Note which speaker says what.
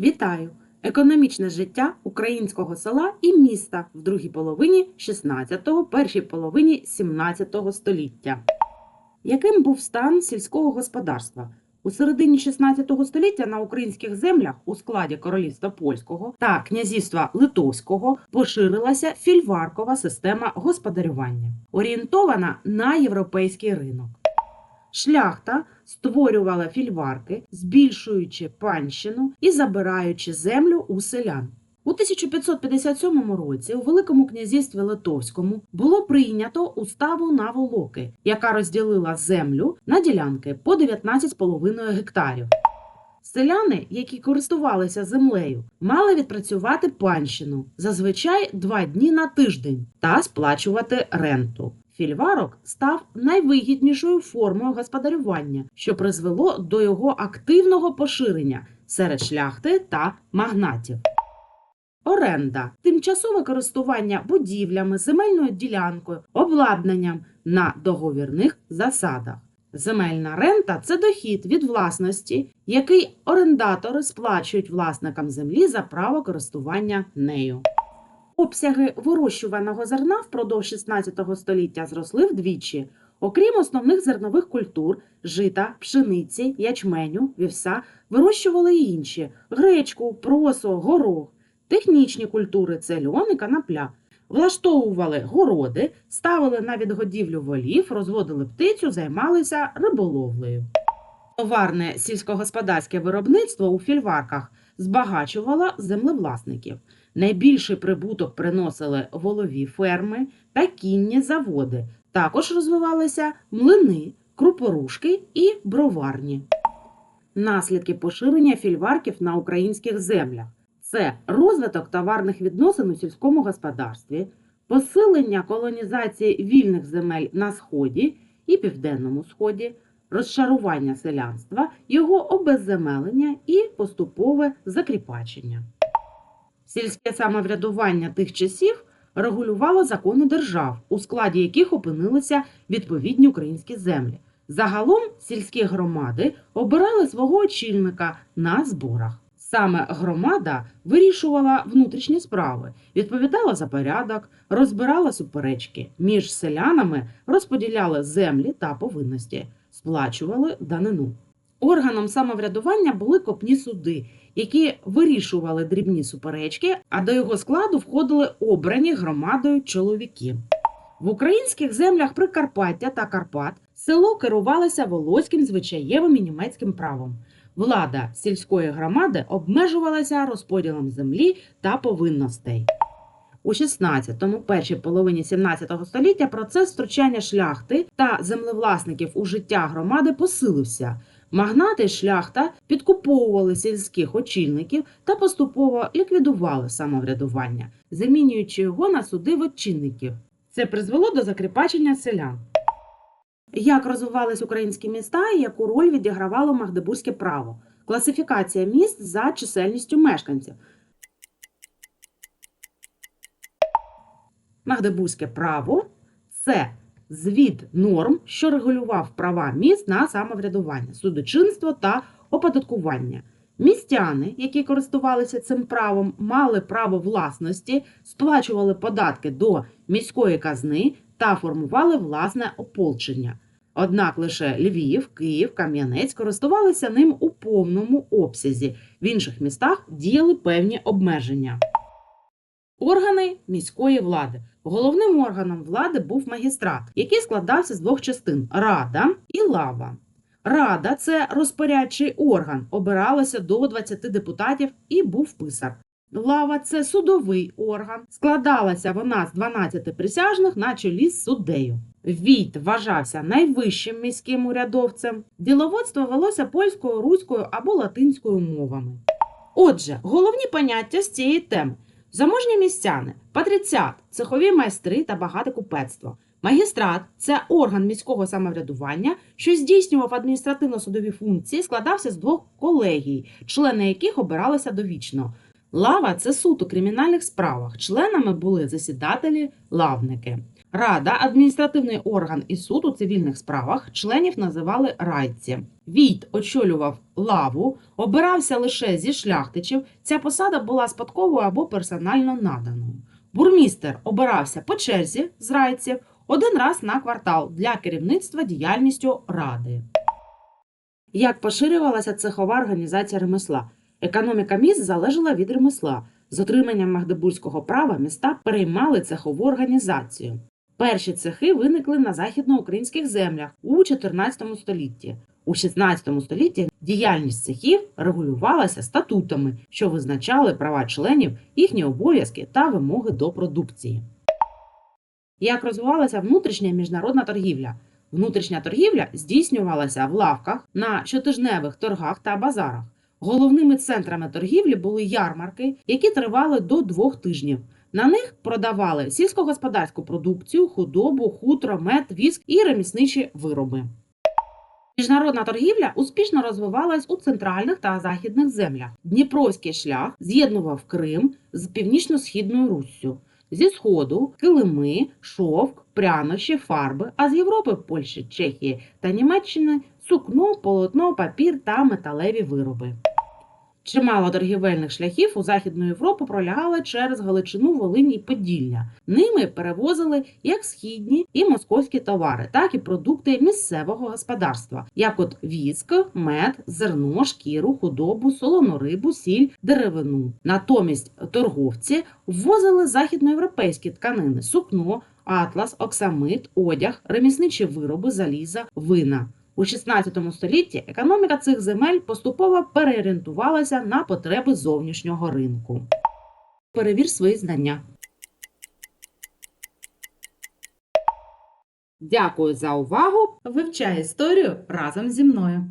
Speaker 1: Вітаю! Економічне життя українського села і міста в другій половині 16-го, першій половині 17-го століття. Яким був стан сільського господарства? У середині 16 століття на українських землях у складі королівства польського та князівства литовського поширилася фільваркова система господарювання, орієнтована на європейський ринок. Шляхта створювала фільварки, збільшуючи панщину і забираючи землю у селян. У 1557 році у Великому князівстві Литовському було прийнято уставу на Волоки, яка розділила землю на ділянки по 19,5 гектарів. Селяни, які користувалися землею, мали відпрацювати панщину зазвичай два дні на тиждень та сплачувати ренту. Фільварок став найвигіднішою формою господарювання, що призвело до його активного поширення серед шляхти та магнатів. Оренда тимчасове користування будівлями, земельною ділянкою, обладнанням на договірних засадах. Земельна рента це дохід від власності, який орендатори сплачують власникам землі за право користування нею. Обсяги вирощуваного зерна впродовж 16 століття зросли вдвічі. Окрім основних зернових культур жита, пшениці, ячменю, вівса, вирощували й інші гречку, просо, горох. Технічні культури це льон і канапля. Влаштовували городи, ставили на відгодівлю волів, розводили птицю, займалися риболовлею. Товарне сільськогосподарське виробництво у фільварках збагачувало землевласників. Найбільший прибуток приносили волові ферми та кінні заводи. Також розвивалися млини, крупорушки і броварні. Наслідки поширення фільварків на українських землях це розвиток товарних відносин у сільському господарстві, посилення колонізації вільних земель на сході і південному сході, розшарування селянства, його обезземелення і поступове закріпачення. Сільське самоврядування тих часів регулювало закони держав, у складі яких опинилися відповідні українські землі. Загалом сільські громади обирали свого очільника на зборах. Саме громада вирішувала внутрішні справи, відповідала за порядок, розбирала суперечки. Між селянами розподіляли землі та повинності, сплачували данину. Органом самоврядування були копні суди, які вирішували дрібні суперечки, а до його складу входили обрані громадою чоловіки. В українських землях Прикарпаття та Карпат село керувалося волоським звичаєвим і німецьким правом. Влада сільської громади обмежувалася розподілом землі та повинностей. У 16-му, першій половині 17 століття процес втручання шляхти та землевласників у життя громади посилився. Магнати шляхта підкуповували сільських очільників та поступово ліквідували самоврядування, замінюючи його на суди вотчинників. Це призвело до закріпачення селян. Як розвивались українські міста і яку роль відігравало Магдебурзьке право? Класифікація міст за чисельністю мешканців. Магдебурзьке право це звіт норм, що регулював права міст на самоврядування, судочинство та оподаткування. Містяни, які користувалися цим правом, мали право власності, сплачували податки до міської казни та формували власне ополчення. Однак лише Львів, Київ, Кам'янець користувалися ним у повному обсязі. В інших містах діяли певні обмеження. Органи міської влади. Головним органом влади був магістрат, який складався з двох частин рада і лава. Рада це розпорядчий орган, обиралося до 20 депутатів і був писар. Лава це судовий орган. Складалася вона з 12 присяжних на чолі з суддею. Війт вважався найвищим міським урядовцем. Діловодство велося польською, руською або латинською мовами. Отже, головні поняття з цієї теми: заможні містяни, патріціат, цехові майстри та багате купецтво. Магістрат це орган міського самоврядування, що здійснював адміністративно-судові функції, складався з двох колегій, члени яких обиралися довічно. Лава це суд у кримінальних справах. Членами були засідателі, лавники. Рада, адміністративний орган і суд у цивільних справах членів називали райці. Війт очолював лаву, обирався лише зі шляхтичів. Ця посада була спадковою або персонально наданою. Бурмістер обирався по черзі з райців один раз на квартал для керівництва діяльністю ради. Як поширювалася цехова організація ремесла? Економіка міст залежала від ремесла. З отриманням магдебурзького права міста переймали цехову організацію. Перші цехи виникли на західноукраїнських землях у 14 столітті. У 16 столітті діяльність цехів регулювалася статутами, що визначали права членів, їхні обов'язки та вимоги до продукції. Як розвивалася внутрішня міжнародна торгівля? Внутрішня торгівля здійснювалася в лавках на щотижневих торгах та базарах. Головними центрами торгівлі були ярмарки, які тривали до двох тижнів. На них продавали сільськогосподарську продукцію, худобу, хутро, мед, віск і ремісничі вироби. Міжнародна торгівля успішно розвивалась у центральних та західних землях. Дніпровський шлях з'єднував Крим з північно-східною Руссю. Зі сходу килими, шовк, прянощі, фарби, а з Європи, Польщі, Чехії та Німеччини сукно, полотно, папір та металеві вироби. Чимало торгівельних шляхів у Західну Європу пролягали через Галичину, Волинь і Поділля. Ними перевозили як східні і московські товари, так і продукти місцевого господарства, як от віск, мед, зерно, шкіру, худобу, солону рибу, сіль, деревину. Натомість торговці ввозили західноєвропейські тканини, сукно, атлас, оксамит, одяг, ремісничі вироби, заліза, вина. У 16 столітті економіка цих земель поступово переорієнтувалася на потреби зовнішнього ринку. Перевір свої знання. Дякую за увагу! Вивчай історію разом зі мною.